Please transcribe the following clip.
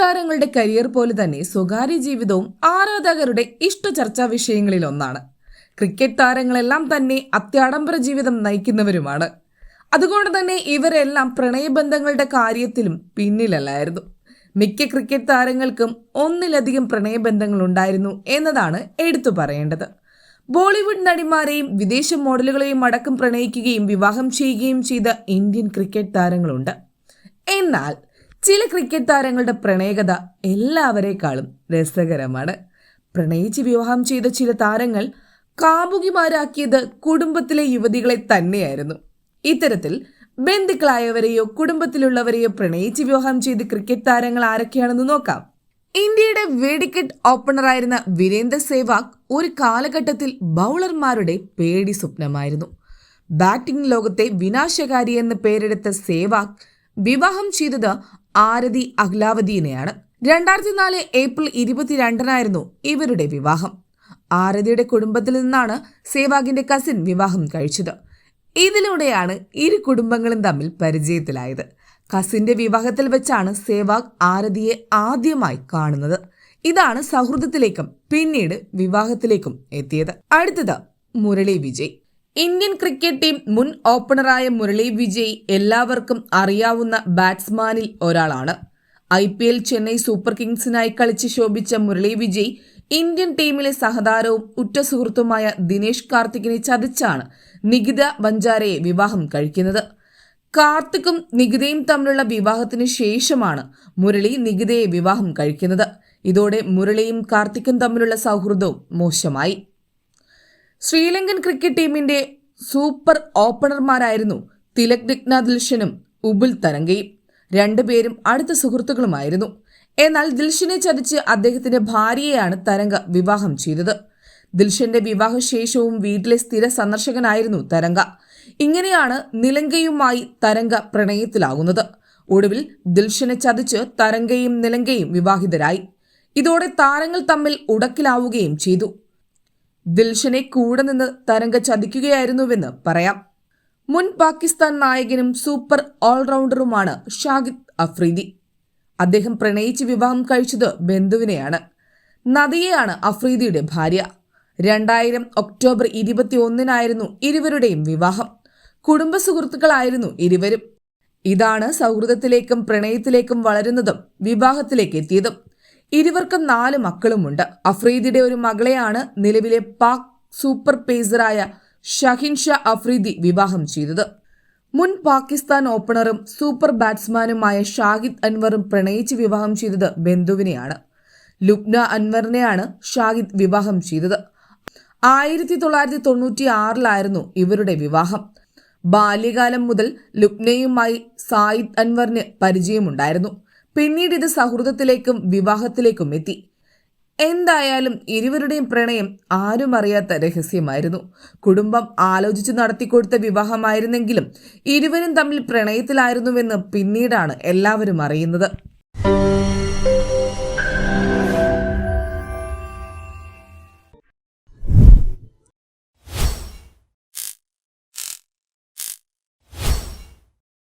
താരങ്ങളുടെ കരിയർ പോലെ തന്നെ സ്വകാര്യ ജീവിതവും ആരാധകരുടെ ഇഷ്ട ചർച്ചാ വിഷയങ്ങളിൽ ഒന്നാണ്. ക്രിക്കറ്റ് താരങ്ങളെല്ലാം തന്നെ അത്യാഡംബര ജീവിതം നയിക്കുന്നവരുമാണ്. അതുകൊണ്ട് തന്നെ ഇവരെല്ലാം പ്രണയബന്ധങ്ങളുടെ കാര്യത്തിലും പിന്നിലല്ലായിരുന്നു. മിക്ക ക്രിക്കറ്റ് താരങ്ങൾക്കും ഒന്നിലധികം പ്രണയബന്ധങ്ങൾ ഉണ്ടായിരുന്നു എന്നതാണ് എടുത്തു പറയേണ്ടത്. ബോളിവുഡ് നടിമാരെയും വിദേശ മോഡലുകളെയും അടക്കം പ്രണയിക്കുകയും വിവാഹം ചെയ്യുകയും ചെയ്ത ഇന്ത്യൻ ക്രിക്കറ്റ് താരങ്ങളുണ്ട്. എന്നാൽ ചില ക്രിക്കറ്റ് താരങ്ങളുടെ പ്രണയകഥ എല്ലാവരെക്കാളും രസകരമാണ്. പ്രണയിച്ച് വിവാഹം ചെയ്ത ചില താരങ്ങൾ കാമുകിമാരാക്കിയത് കുടുംബത്തിലെ യുവതികളെ തന്നെയായിരുന്നു. ഇത്തരത്തിൽ ബന്ധുക്കളായവരെയോ കുടുംബത്തിലുള്ളവരെയോ പ്രണയിച്ച് വിവാഹം ചെയ്ത് ക്രിക്കറ്റ് താരങ്ങൾ ആരൊക്കെയാണെന്ന് നോക്കാം. ഇന്ത്യയുടെ വെടിക്കെട്ട് ഓപ്പണറായിരുന്ന വീരേന്ദർ സേവാഗ് ഒരു കാലഘട്ടത്തിൽ ബൗളർമാരുടെ പേടി സ്വപ്നമായിരുന്നു. ബാറ്റിംഗ് ലോകത്തെ വിനാശകാരി എന്ന് പേരെടുത്ത സേവാഗ് വിവാഹം ചെയ്തത് ആരതി അഹ്ലാവതിനെയാണ് രണ്ടായിരത്തി നാല് ഏപ്രിൽ ഇരുപത്തിരണ്ടിനായിരുന്നു ഇവരുടെ വിവാഹം. ആരതിയുടെ കുടുംബത്തിൽ നിന്നാണ് സേവാഗിന്റെ കസിൻ വിവാഹം കഴിച്ചത്. ഇതിലൂടെയാണ് ഇരു കുടുംബങ്ങളും തമ്മിൽ പരിചയത്തിലായത്. കസിന്റെ വിവാഹത്തിൽ വെച്ചാണ് സേവാഗ് ആരതിയെ ആദ്യമായി കാണുന്നത്. ഇതാണ് സൗഹൃദത്തിലേക്കും പിന്നീട് വിവാഹത്തിലേക്കും എത്തിയത്. അടുത്തത് Murali Vijay. Indian cricket team മുൻ ഓപ്പണറായ മുരളി വിജയ് എല്ലാവർക്കും അറിയാവുന്ന ബാറ്റ്സ്മാനിൽ ഒരാളാണ്. I P L Chennai super കിങ്സിനായി കളിച്ച് ശോഭിച്ച മുരളി വിജയ് ഇന്ത്യൻ ടീമിലെ സഹതാരവും ഉറ്റ സുഹൃത്തുമായ ദിനേശ് കാർത്തിക്കിനെ ചതിച്ചാണ് നികിത ബഞ്ചാരയെ വിവാഹം കഴിക്കുന്നത്. കാർത്തിക്കും നികിതയും തമ്മിലുള്ള വിവാഹത്തിന് ശേഷമാണ് മുരളി നികിതയെ വിവാഹം കഴിക്കുന്നത്. ഇതോടെ മുരളിയും കാർത്തിക്കും തമ്മിലുള്ള സൗഹൃദവും മോശമായി. ശ്രീലങ്കൻ ക്രിക്കറ്റ് ടീമിന്റെ സൂപ്പർ ഓപ്പണർമാരായിരുന്നു തിലക് ദിഗ്ന ഉബുൽ തരംഗയും രണ്ടുപേരും അടുത്ത സുഹൃത്തുക്കളുമായിരുന്നു. എന്നാൽ ദിൽഷനെ ചതിച്ച് അദ്ദേഹത്തിന്റെ ഭാര്യയെയാണ് തരംഗ വിവാഹം ചെയ്തത്. ദിൽഷന്റെ വിവാഹശേഷവും വീട്ടിലെ സ്ഥിര സന്ദർശകനായിരുന്നു തരംഗ. ഇങ്ങനെയാണ് നിലങ്കയുമായി തരംഗ പ്രണയത്തിലാകുന്നത് ഒടുവിൽ ദിൽഷനെ ചതിച്ച് തരംഗയും നിലങ്കയും വിവാഹിതരായി. ഇതോടെ താരങ്ങൾ തമ്മിൽ ഉടക്കിലാവുകയും ചെയ്തു. ദിൽഷനെ കൂടെ നിന്ന് തരംഗ ചതിക്കുകയായിരുന്നുവെന്ന് പറയാം. മുൻ പാകിസ്ഥാൻ നായകനും സൂപ്പർ ഓൾറൗണ്ടറുമാണ് ഷാഹിദ് അഫ്രീദി. അദ്ദേഹം പ്രണയിച്ച് വിവാഹം കഴിച്ചത് ബന്ധുവിനെയാണ്. നദിയെയാണ് അഫ്രീദിയുടെ ഭാര്യ. രണ്ടായിരം ഒക്ടോബർ ഇരുപത്തി ഒന്നിനായിരുന്നു ഇരുവരുടെയും വിവാഹം. കുടുംബ സുഹൃത്തുക്കളായിരുന്നു ഇരുവരും. ഇതാണ് സൗഹൃദത്തിലേക്കും പ്രണയത്തിലേക്കും വളരുന്നതും വിവാഹത്തിലേക്ക് എത്തിയതും. ഇരുവർക്കും നാല് മക്കളുമുണ്ട്. അഫ്രീദിയുടെ ഒരു മകളെയാണ് നിലവിലെ പാക് സൂപ്പർ പേസറായ ഷഹിൻ ഷാ അഫ്രീദി വിവാഹം ചെയ്തത്. മുൻ പാകിസ്ഥാൻ ഓപ്പണറും സൂപ്പർ ബാറ്റ്സ്മാനുമായ ഷാഹിദ് അൻവറും പ്രണയിച്ച് വിവാഹം ചെയ്തത് ബന്ധുവിനെയാണ്. ലുബ്ന അൻവറിനെയാണ് ഷാഹിദ് വിവാഹം ചെയ്തത്. ആയിരത്തി തൊള്ളായിരത്തി തൊണ്ണൂറ്റി ആറിലായിരുന്നു ഇവരുടെ വിവാഹം. ബാല്യകാലം മുതൽ ലുബ്നയുമായി സായിദ് അൻവറിന് പരിചയമുണ്ടായിരുന്നു. പിന്നീട് ഇത് സൗഹൃദത്തിലേക്കും വിവാഹത്തിലേക്കും എത്തി. എന്തായാലും ഇരുവരുടെയും പ്രണയം ആരും അറിയാത്ത രഹസ്യമായിരുന്നു. കുടുംബം ആലോചിച്ചു നടത്തിക്കൊടുത്ത വിവാഹമായിരുന്നെങ്കിലും ഇരുവരും തമ്മിൽ പ്രണയത്തിലായിരുന്നുവെന്ന് പിന്നീടാണ് എല്ലാവരും അറിയുന്നത്.